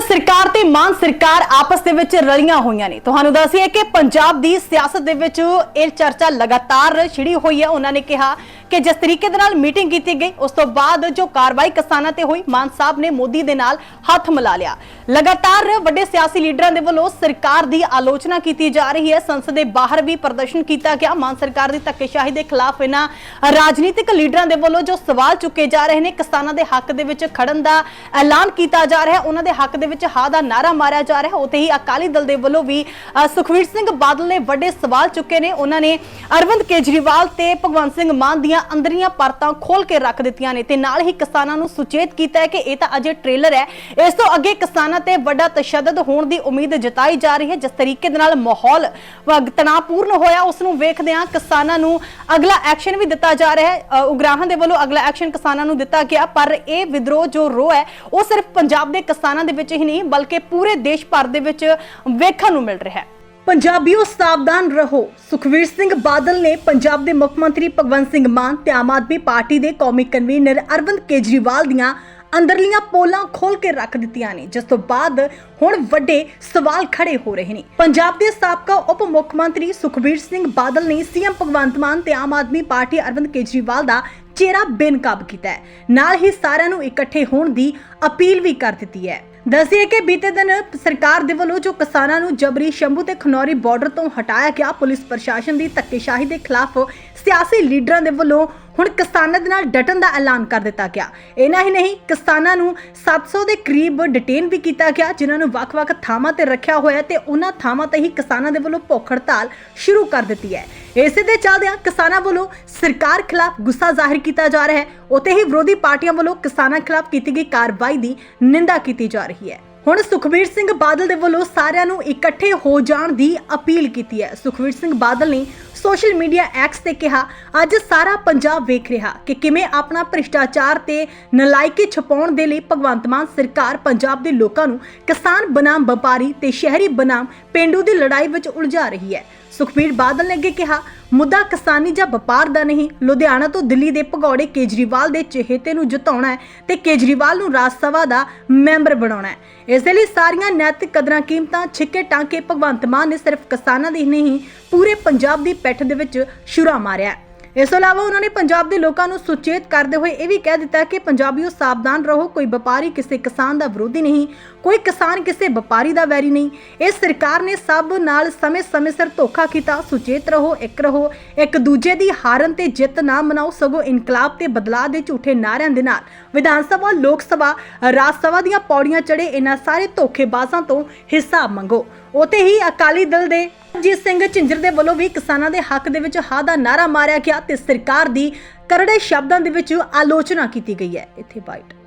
ਸਰਕਾਰ ਤੇ ਮਾਨ ਸਰਕਾਰ ਆਪਸ ਦੇ ਵਿੱਚ ਰਲੀਆਂ ਹੋਈਆਂ ਨੇ। ਤੁਹਾਨੂੰ ਦੱਸੀਏ ਕਿ ਪੰਜਾਬ ਦੀ ਸਿਆਸਤ ਦੇ ਵਿੱਚ ਇਹ ਚਰਚਾ ਲਗਾਤਾਰ ਛਿੜੀ ਹੋਈ ਹੈ। ਉਹਨਾਂ ਨੇ ਕਿਹਾ ਕਿ ਜਿਸ ਤਰੀਕੇ ਦੇ ਨਾਲ ਮੀਟਿੰਗ ਕੀਤੀ ਗਈ ਉਸ ਤੋਂ ਬਾਅਦ ਜੋ ਕਾਰਵਾਈ ਕਿਸਾਨਾਂ ਤੇ ਹੋਈ ਮਾਨ ਸਾਹਿਬ ਨੇ ਮੋਦੀ ਦੇ ਨਾਲ ਹੱਥ ਮਿਲਾ ਲਿਆ। ਲਗਾਤਾਰ ਵੱਡੇ ਸਿਆਸੀ ਲੀਡਰਾਂ ਦੇ ਵੱਲੋਂ ਸਰਕਾਰ ਦੀ ਆਲੋਚਨਾ ਕੀਤੀ ਜਾ ਰਹੀ ਹੈ। ਸੰਸਦ ਦੇ ਬਾਹਰ ਵੀ ਪ੍ਰਦਰਸ਼ਨ ਕੀਤਾ ਗਿਆ। ਮਾਨ ਸਰਕਾਰ ਦੀ ਧੱਕੇਸ਼ਾਹੀ ਦੇ ਖਿਲਾਫ ਇਹਨਾਂ ਰਾਜਨੀਤਿਕ ਲੀਡਰਾਂ ਦੇ ਵੱਲੋਂ ਜੋ ਸਵਾਲ ਚੁੱਕੇ ਜਾ ਰਹੇ ਨੇ ਕਿਸਾਨਾਂ ਦੇ ਹੱਕ ਦੇ ਵਿੱਚ ਖੜਨ ਦਾ ਐਲਾਨ ਕੀਤਾ ਜਾ ਰਿਹਾ ਹੈ। ਉਹਨਾਂ ਦੇ ਹੱਕ ਦੇ ਵਿੱਚ ਹਾਂ ਦਾ ਨਾਰਾ ਮਾਰਿਆ ਜਾ ਰਿਹਾ ਹੈ। ਉਤੇ ਹੀ ਅਕਾਲੀ ਦਲ ਦੇ ਵੱਲੋਂ ਵੀ ਅ, ਸੁਖਵੀਰ ਸਿੰਘ ਬਾਦਲ ਨੇ ਵੱਡੇ ਸਵਾਲ ਚੁੱਕੇ ਨੇ। ਉਹਨਾਂ ਨੇ ਅਰਵਿੰਦ ਕੇਜਰੀਵਾਲ ਤੇ ਭਗਵੰਤ ਸਿੰਘ ਮਾਨ ਦੀਆਂ ਅੰਦਰੀਆਂ ਪਰਤਾਂ ਖੋਲ ਕੇ ਰੱਖ ਦਿੱਤੀਆਂ ਨੇ ਤੇ ਨਾਲ ਹੀ ਕਿਸਾਨਾਂ ਨੂੰ ਸੁਚੇਤ ਕੀਤਾ ਹੈ ਕਿ ਇਹ ਤਾਂ ਅਜੇ ਟ੍ਰੇਲਰ ਹੈ। ਇਸ ਤੋਂ ਅੱਗੇ ਕਿਸਾਨਾਂ ਤੇ ਵੱਡਾ ਤਸ਼ੱਦਦ ਹੋਣ ਦੀ ਉਮੀਦ ਜਤਾਈ ਜਾ ਰਹੀ ਹੈ। ਜਿਸ ਤਰੀਕੇ ਦੇ ਨਾਲ ਮਾਹੌਲ ਤਣਾਅਪੂਰਨ ਹੋਇਆ, ਉਸ ਨੂੰ ਵੇਖਦਿਆਂ ਕਿਸਾਨਾਂ ਨੂੰ ਅਗਲਾ ਐਕਸ਼ਨ ਵੀ ਦਿੱਤਾ ਜਾ ਰਿਹਾ ਹੈ। ਉਗਰਾਹਾਂ ਦੇ ਵੱਲੋਂ ਅਗਲਾ ਐਕਸ਼ਨ ਕਿਸਾਨਾਂ ਨੂੰ ਦਿੱਤਾ ਗਿਆ, ਪਰ ਇਹ ਵਿਦਰੋਹ ਜੋ ਰੋ ਹੈ, ਉਹ ਸਿਰਫ ਪੰਜਾਬ ਦੇ ਕਿਸਾਨਾਂ ਦੇ ਵਿੱਚ ਹੀ ਨਹੀਂ, ਬਲਕਿ ਪੂਰੇ ਦੇਸ਼ ਭਰ ਦੇ ਵਿੱਚ ਵੇਖਣ ਨੂੰ ਮਿਲ ਰਿਹਾ ਹੈ। ਪੰਜਾਬੀਓ ਸਾਵਧਾਨ ਰਹੋ। ਸੁਖਵੀਰ ਸਿੰਘ ਬਾਦਲ ਨੇ ਪੰਜਾਬ ਦੇ ਮੁੱਖ ਮੰਤਰੀ ਭਗਵੰਤ ਸਿੰਘ ਮਾਨ ਤੇ ਆਮ ਆਦਮੀ ਪਾਰਟੀ ਦੇ ਕੌਮੀ ਕਨਵੀਨਰ ਅਰਵਿੰਦ ਕੇਜਰੀਵਾਲ ਦੀਆਂ ਅੰਦਰਲੀਆਂ ਪੋਲਾਂ ਖੋਲ ਕੇ ਰੱਖ ਦਿੱਤੀਆਂ ਨੇ, ਜਿਸ ਤੋਂ ਬਾਅਦ ਹੁਣ ਵੱਡੇ ਸਵਾਲ ਖੜੇ ਹੋ ਰਹੇ ਨੇ। ਪੰਜਾਬ ਦੇ ਸਾਬਕਾ ਉਪ ਮੁੱਖ ਮੰਤਰੀ ਸੁਖਬੀਰ ਸਿੰਘ ਬਾਦਲ ਨੇ ਸੀਐਮ ਭਗਵੰਤ ਮਾਨ ਤੇ ਆਮ ਆਦਮੀ ਪਾਰਟੀ ਅਰਵਿੰਦ ਕੇਜਰੀਵਾਲ ਦਾ ਚਿਹਰਾ ਬੇਨਕਾਬ ਕੀਤਾ ਹੈ। ਨਾਲ ਹੀ ਸਾਰਿਆਂ ਨੂੰ ਇਕੱਠੇ ਹੋਣ ਦੀ ਅਪੀਲ ਵੀ ਕਰ ਦਿੱਤੀ ਹੈ। ਦੱਸਿਏ ਕਿ ਬੀਤੇ ਦਿਨ ਸਰਕਾਰ ਦੇ ਵੱਲੋਂ ਜੋ ਕਿਸਾਨਾਂ ਨੂੰ ਜਬਰੀ ਸ਼ੰਭੂ ਤੇ ਖਨੌਰੀ ਬਾਰਡਰ ਤੋਂ ਹਟਾਇਆ ਗਿਆ, ਪੁਲਿਸ ਪ੍ਰਸ਼ਾਸਨ ਦੀ ਧੱਕੇਸ਼ਾਹੀ ਦੇ ਖਿਲਾਫ ਸਿਆਸੀ ਲੀਡਰਾਂ ਦੇ ਵੱਲੋਂ ਹੁਣ ਕਿਸਾਨਾਂ ਦੇ ਨਾਲ ਡਟਣ ਦਾ ਐਲਾਨ ਕਰ ਦਿੱਤਾ ਗਿਆ। ਇਹਨਾਂ ਹੀ ਨਹੀਂ, ਕਿਸਾਨਾਂ ਨੂੰ 700 ਦੇ ਕਰੀਬ ਡਿਟੇਨ ਵੀ ਕੀਤਾ ਗਿਆ, ਜਿਨ੍ਹਾਂ ਨੂੰ ਵੱਖ-ਵੱਖ ਥਾਵਾਂ ਤੇ ਰੱਖਿਆ ਹੋਇਆ ਤੇ ਉਹਨਾਂ ਥਾਵਾਂ ਤੇ ਹੀ ਕਿਸਾਨਾਂ ਦੇ ਵੱਲੋਂ ਭੁੱਖ ਹੜਤਾਲ ਸ਼ੁਰੂ ਕਰ ਦਿੱਤੀ ਹੈ। ਇਸੇ ਦੇ ਚੱਲਦਿਆਂ ਕਿਸਾਨਾਂ ਵੱਲੋਂ ਸਰਕਾਰ ਖਿਲਾਫ ਗੁੱਸਾ ਜ਼ਾਹਿਰ ਕੀਤਾ ਜਾ ਰਿਹਾ ਹੈ। ਉਤੇ ਹੀ ਵਿਰੋਧੀ ਪਾਰਟੀਆਂ ਵੱਲੋਂ ਕਿਸਾਨਾਂ ਖਿਲਾਫ ਕੀਤੀ ਗਈ ਕਾਰਵਾਈ ਦੀ ਨਿੰਦਾ ਕੀਤੀ ਜਾ ਰਹੀ ਹੈ। ਹੁਣ ਸੁਖਬੀਰ ਸਿੰਘ ਬਾਦਲ ਦੇ ਵੱਲੋਂ ਸਾਰਿਆਂ ਨੂੰ ਇਕੱਠੇ ਹੋ ਜਾਣ ਦੀ ਅਪੀਲ ਕੀਤੀ ਹੈ। ਸੁਖਬੀਰ ਸਿੰਘ ਬਾਦਲ ਨੇ ਸੋਸ਼ਲ ਮੀਡੀਆ ਐਕਸ ਤੇ ਕਿਹਾ, ਅੱਜ ਸਾਰਾ ਪੰਜਾਬ ਵੇਖ ਰਿਹਾ ਕਿ ਕਿਵੇਂ ਆਪਣਾ ਭ੍ਰਿਸ਼ਟਾਚਾਰ ਤੇ ਨਲਾਇਕੀ ਛਪਾਉਣ ਦੇ ਲਈ ਭਗਵੰਤ ਮਾਨ ਸਰਕਾਰ ਪੰਜਾਬ ਦੇ ਲੋਕਾਂ ਨੂੰ ਕਿਸਾਨ ਬਨਾਮ ਵਪਾਰੀ ਤੇ ਸ਼ਹਿਰੀ ਬਨਾਮ ਪਿੰਡੂ ਦੀ ਲੜਾਈ ਵਿੱਚ ਉਲਝਾ ਰਹੀ ਹੈ। ਸੁਖਬੀਰ ਬਾਦਲ ਨੇ ਅੱਗੇ ਕਿਹਾ, ਮੁੱਦਾ ਕਿਸਾਨੀ ਜਾਂ ਵਪਾਰ ਦਾ ਨਹੀਂ, ਲੁਧਿਆਣਾ ਤੋਂ ਦਿੱਲੀ ਦੇ ਭਗੌੜੇ ਕੇਜਰੀਵਾਲ ਦੇ ਚਿਹਤੇ ਨੂੰ ਜਿਤਾਉਣਾ ਹੈ ਤੇ ਕੇਜਰੀਵਾਲ ਨੂੰ ਰਾਜ ਸਭਾ ਦਾ ਮੈਂਬਰ ਬਣਾਉਣਾ ਹੈ। ਇਸ ਦੇ ਲਈ ਸਾਰੀਆਂ ਨੈਤਿਕ ਕਦਰਾਂ ਕੀਮਤਾਂ ਛਿੱਕੇ ਟਾਂਕੇ ਭਗਵੰਤ ਮਾਨ ਨੇ ਸਿਰਫ ਕਿਸਾਨਾਂ ਦੀ ਹੀ ਨਹੀਂ ਪੂਰੇ ਪੰਜਾਬ ਦੀ ਪਿੱਠ ਦੇ ਵਿੱਚ ਛੁਰਾ ਮਾਰਿਆ ਇਸ ਤੋਂ ਇਲਾਵਾ ਉਹਨਾਂ ਨੇ ਪੰਜਾਬ ਦੇ ਲੋਕਾਂ ਨੂੰ ਸੁਚੇਤ ਕਰਦੇ ਹੋਏ ਇਹ ਵੀ ਕਹਿ ਦਿੱਤਾ ਕਿ ਪੰਜਾਬੀਓ ਸਾਵਧਾਨ ਰਹੋ, ਕੋਈ ਵਪਾਰੀ ਕਿਸੇ ਕਿਸਾਨ ਦਾ ਵਿਰੋਧੀ ਨਹੀਂ, ਕੋਈ ਕਿਸਾਨ ਕਿਸੇ ਵਪਾਰੀ ਦਾ ਵੈਰੀ ਨਹੀਂ। ਇਹ ਸਰਕਾਰ ਨੇ ਸਭ ਨਾਲ ਸਮੇਂ-ਸਮੇਂ ਸਿਰ ਧੋਖਾ ਕੀਤਾ, ਸੁਚੇਤ ਰਹੋ, ਇੱਕ ਰਹੋ, ਇੱਕ ਦੂਜੇ ਦੀ ਹਾਰਨ ਤੇ ਜਿੱਤ ਨਾ ਮਨਾਓ, ਸਗੋਂ ਇਨਕਲਾਬ ਤੇ ਬਦਲਾਅ ਦੇ ਝੂਠੇ ਨਾਅਰਿਆਂ ਦੇ ਨਾਲ। ਵਿਧਾਨ ਸਭਾ, ਲੋਕ ਸਭਾ, ਰਾਜ ਸਭਾ ਦੀਆਂ ਪੌੜੀਆਂ ਚੜੇ ਇਹਨਾਂ ਸਾਰੇ ਧੋਖੇਬਾਜ਼ਾਂ ਤੋਂ ਹਿਸਾਬ ਮੰਗੋ। ਉਤੇ ਹੀ ਅਕਾਲੀ ਦਲ ਦੇ ਜੀਤ ਸਿੰਘ ਝਿੰਜਰ ਦੇ ਵੱਲੋਂ ਵੀ ਕਿਸਾਨਾਂ ਦੇ ਹੱਕ ਦੇ ਵਿੱਚ ਹਾ ਦਾ ਨਾਰਾ ਮਾਰਿਆ ਗਿਆ ਤੇ ਸਰਕਾਰ ਦੀ ਕਰੜੇ ਸ਼ਬਦਾਂ ਦੇ ਵਿੱਚ ਆਲੋਚਨਾ ਕੀਤੀ ਗਈ ਹੈ। ਇੱਥੇ ਬਾਈਟ।